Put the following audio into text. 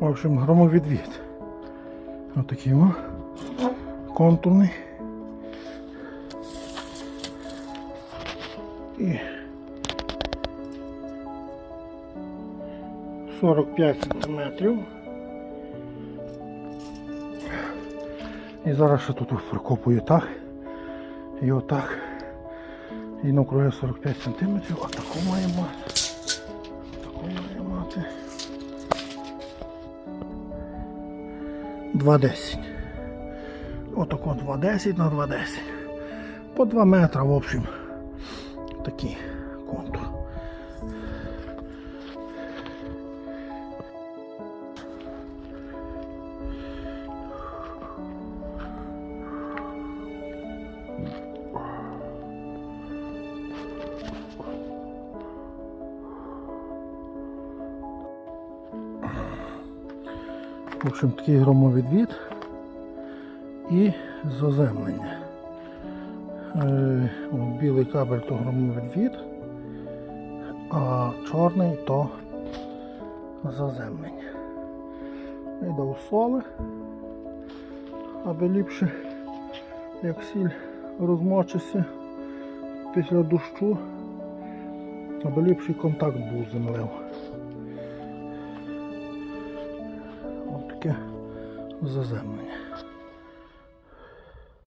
В общем, громовідвід. Отакий о. Контурний. І 45 сантиметрів. І зараз ще тут прокопую так. І отак. І навкруги 45 сантиметрів. А таку має мати. Таку має мати. 2,10. Отако 2,10 на 2,10. По 2 метра, в общем. Такий В общем, такий громовідвід і заземлення. Е, білий кабель то громовідвід, а чорний то заземлення. Йде у соли, аби ліпше, як сіль розмочиться після дощу, аби ліпший контакт був землею. Таке заземлення.